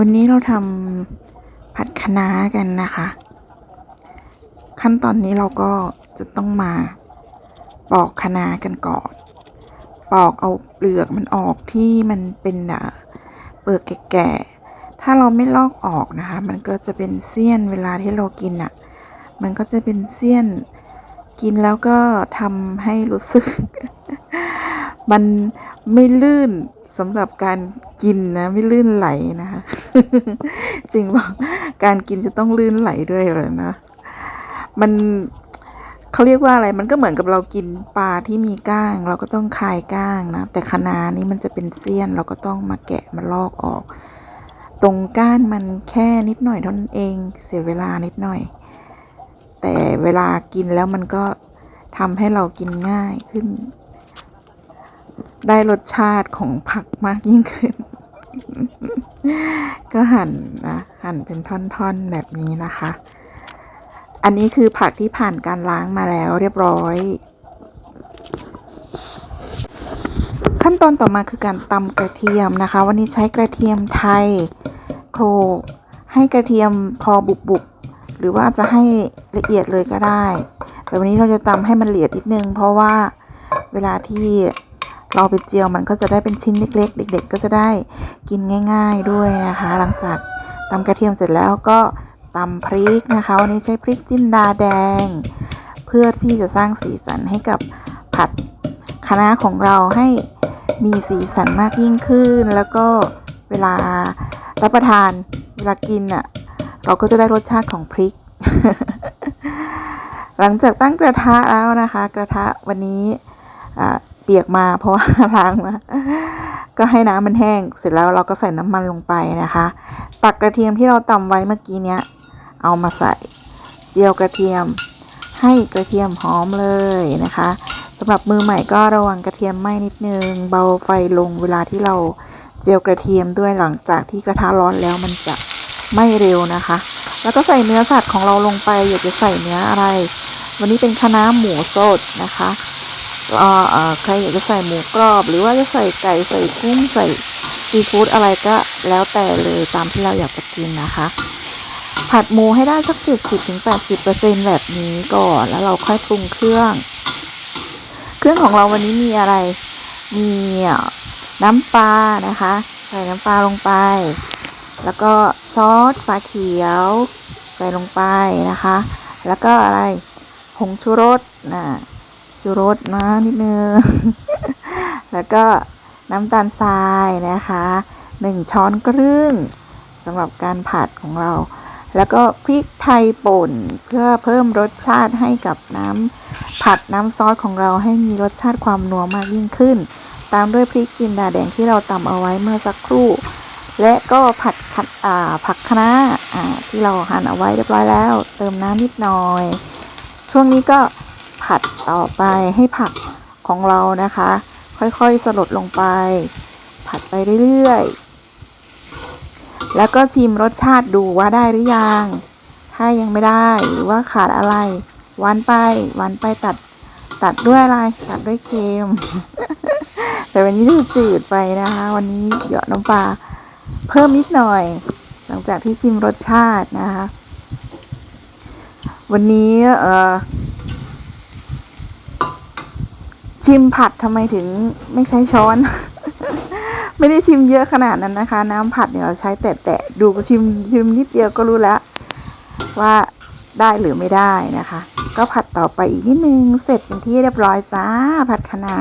วันนี้เราทำผัดคะน้ากันนะคะ ขั้นตอนนี้เราก็จะต้องมาปอกคะน้ากันก่อน ปอกเอาเปลือกมันออกที่มันเป็นเปลือกแก่ๆถ้าเราไม่ลอกออกนะคะ มันก็จะเป็นเสี้ยนเวลาที่เรากินอะ มันก็จะเป็นเสี้ยนกินแล้วก็ทำให้รู้สึก มันไม่ลื่น สำหรับการกินนะ ไม่ลื่นไหลนะคะจริงป่ะการกินจะต้องลื่นไหลด้วยเลยนะ มันเขาเรียกว่าอะไรมันก็เหมือนกับเรากินปลาที่มีก้าง เราก็ต้องคายก้างนะ แต่คนานี้มันจะเป็นเสี้ยน เราก็ต้องมาแกะมาลอกออก ตรงก้านมันแค่นิดหน่อยเท่านั้นเอง เสียเวลานิดหน่อย แต่เวลากินแล้วมันก็ทำให้เรากินง่ายขึ้น ได้รสชาติของผักมากยิ่งขึ้น ก็หั่นนะหั่นเป็นท่อนๆแบบนี้นะคะ อันนี้คือผักที่ผ่านการล้างมาแล้วเรียบร้อย ขั้นตอนต่อมาคือการตำกระเทียมนะคะ วันนี้ใช้กระเทียมไทยโคลกให้กระเทียมพอบุบๆหรือว่าจะให้ละเอียดเลยก็ได้ แต่วันนี้เราจะตำให้มันละเอียดนิดนึง เพราะว่าเวลาที่ เราไปเจียวมันก็จะได้เป็นชิ้นเล็ก ๆ เด็ก ๆ ก็จะได้กินง่าย ๆด้วยนะคะ หลังจากตำกระเทียมเสร็จแล้วก็ตำพริกนะคะ วันนี้ใช้พริกจินดาแดง เพื่อที่จะสร้างสีสันให้กับผัดคะน้าของเราให้มีสีสันมากยิ่งขึ้น แล้วก็เวลารับประทานเวลากินอะเราก็จะได้รสชาติของพริก หลังจากตั้งกระทะแล้วนะคะ กระทะวันนี้อ่า ปียกมา เพราะว่าล้างมา ก็ให้น้ำมันแห้ง เสร็จแล้วเราก็ใส่น้ำมันลงไปนะคะ ตักกระเทียมที่เราตำไว้เมื่อกี้เนี้ย เอามาใส่ เจียวกระเทียม ให้กระเทียมหอมเลยนะคะสำหรับมือใหม่ก็ระวังกระเทียมไหม้นิดนึง เบาไฟลงเวลาที่เราเจียวกระเทียมด้วยหลังจากที่กระทะร้อนแล้วมันจะไม้เร็วนะคะ แล้วก็ใส่เนื้อสัตว์ของเราลงไป อยากจะใส่เนื้ออะไร วันนี้เป็นคะน้าหมูสดนะคะ เอ่อเอ่อใครอยากจะใส่หมูกรอบ หรือว่าจะใส่ไก่ใส่กุ้งใส่ซีฟู้ดอะไรก็แล้วแต่เลยตามที่เราอยากจะกินนะคะ ผัดหมูให้ได้สักเจ็ดสิบถึงแปดสิบเปอร์เซ็นแบบนี้ก่อน แล้วเราค่อยปรุงเครื่อง เครื่องของเราวันนี้มีอะไร มีน้ำปลานะคะ ใส่น้ำปลาลงไป แล้วก็ซอสฝาเขียว ใส่ลงไปนะคะ แล้วก็อะไรผงชูรสนะ ชูรสนะนิดนึง แล้วก็น้ำตาลทรายนะคะหนึ่งช้อนครึ่งสำหรับการผัดของเรา แล้วก็พริกไทยป่นเพื่อเพิ่มรสชาติให้กับน้ำผัดน้ำซอสของเราให้มีรสชาติความนัวมากยิ่งขึ้น ตามด้วยพริกจินดาแดงที่เราตำเอาไว้เมื่อสักครู่ และก็ผัดผัดผักคะน้าที่เราหั่นเอาไว้เรียบร้อยแล้ว เติมน้ำนิดหน่อย ช่วงนี้ก็ ผัดต่อไปให้ผักของเรานะคะ ค่อยๆสลดลงไป ผัดไปเรื่อยๆ แล้วก็ชิมรสชาติดูว่าได้หรือยัง ถ้ายังไม่ได้หรือว่าขาดอะไรหวานไปหวานไปตัดตัดด้วยอะไรตัดด้วยเค็มแต่วันนี้ดูจืดไปนะคะ วันนี้เหยาะน้ำปลาเพิ่มนิดหน่อย หลังจากที่ชิมรสชาตินะคะ วันนี้เออ ชิมผัดทำไมถึงไม่ใช้ช้อน ไม่ได้ชิมเยอะขนาดนั้นนะคะ น้ำผัดเนี่ยเราใช้แตะแต่ดูชิมชิมนิดเดียวก็รู้แล้ว ว่าได้หรือไม่ได้นะคะ ก็ผัดต่อไปอีกนิดนึง เสร็จเป็นที่เรียบร้อยจ้า ผัดคะน้า